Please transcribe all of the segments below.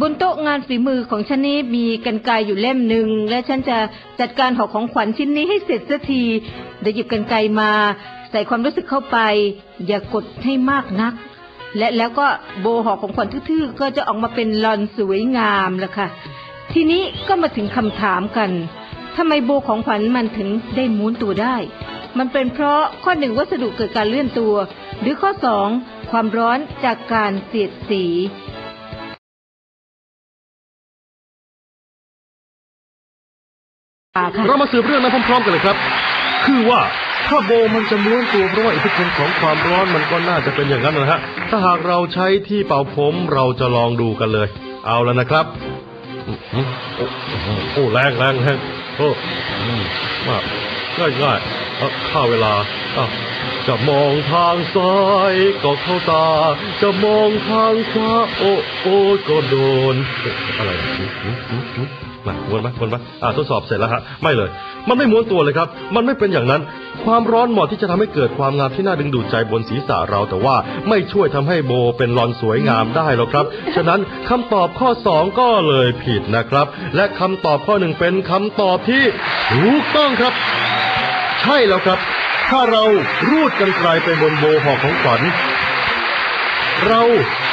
บนโต๊ะงานฝีมือของฉันนี้มีกันไกรอยู่เล่มหนึ่งและฉันจะจัดการห่อของขวัญชิ้นนี้ให้เสร็จสักทีเดี๋ยวหยิบกันไกมา ใส่ความรู้สึกเข้าไป อย่ากดให้มากนัก และแล้วก็โบห่อของขวัญทื่อๆก็จะออกมาเป็นลอนสวยงามแล้วค่ะ ทีนี้ก็มาถึงคำถามกันทำไมโบของขวัญมันถึงได้ม้วนตัวได้ มันเป็นเพราะข้อหนึ่งวัสดุเกิดการเลื่อนตัว หรือข้อสองความร้อนจากการเสียดสี เรามาสืบเรื่องนั้นพร้อมๆกันเลยครับ คือว่าถ้าโบมันจะม้วนตัวเพราะว่าอิทธิพลของความร้อนมันก็น่าจะเป็นอย่างนั้นนะฮะ ถ้าหากเราใช้ที่เป่าผมเราจะลองดูกันเลย เอาแล้วนะครับ โอ้แรงแรงแรงโอ้มากง่ายง่ายๆข้าเวลา จะมองทางซ้ายก็เข้าตา จะมองทางขวาโอ้โอ้ก็โดน อะไรอะหื มาม้วนไหมม้วนไหมอ่าทดสอบเสร็จแล้วฮะไม่เลย มันไม่ม้วนตัวเลยครับ มันไม่เป็นอย่างนั้น ความร้อนเหมาะที่จะทำให้เกิดความงามที่น่าดึงดูดใจบนศีรษะเราแต่ว่าไม่ช่วยทำให้โบเป็นรอนสวยงามได้หรอกครับ ฉะนั้นคำตอบข้อสองก็เลยผิดนะครับ และคำตอบข้อหนึ่งเป็นคำตอบที่ถูกต้องครับ ใช่แล้วครับ ถ้าเรารูดกันไกลไปบนโบห่อของขวัญเรา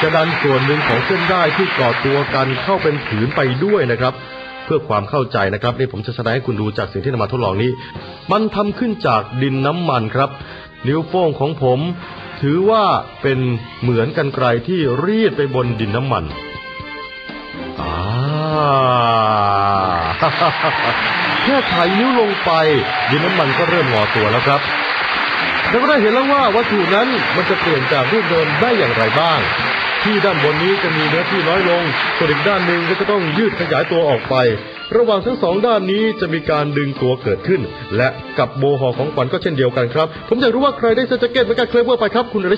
จะดันส่วนหนึ่งของเส้นได้ที่ก่อตัวกันเข้าเป็นผืนไปด้วยนะครับ พื่อความเข้าใจนะครับนี่ผมจะแสดงให้คุณดูจากสิ่งที่นำมาทดลองนี้ มันทำขึ้นจากดินน้ำมันครับ นิ้วโป้งของผม ถือว่าเป็นเหมือนกันไกลที่รีดไปบนดินน้ำมันอ่าแค่ไถนิ้วลงไป ดินน้ำมันก็เริ่มงอตัวแล้วครับแล้วก็ได้เห็นแล้วว่าวัตถุนั้นมันจะเปลี่ยนจากรูปเดิมได้อย่างไรบ้าง ที่ด้านบนนี้จะมีเนื้อที่น้อยลง ส่วนอีกด้านหนึ่งก็จะต้องยืดขยายตัวออกไป ระหว่างทั้งสองด้านนี้จะมีการดึงตัวเกิดขึ้น และกับโบหอของขวัญก็เช่นเดียวกันครับ ผมอยากรู้ว่าใครได้เสื้อแจ็คเก็ตเหมือนกันเคลเวอร์ไปครับคุณอริช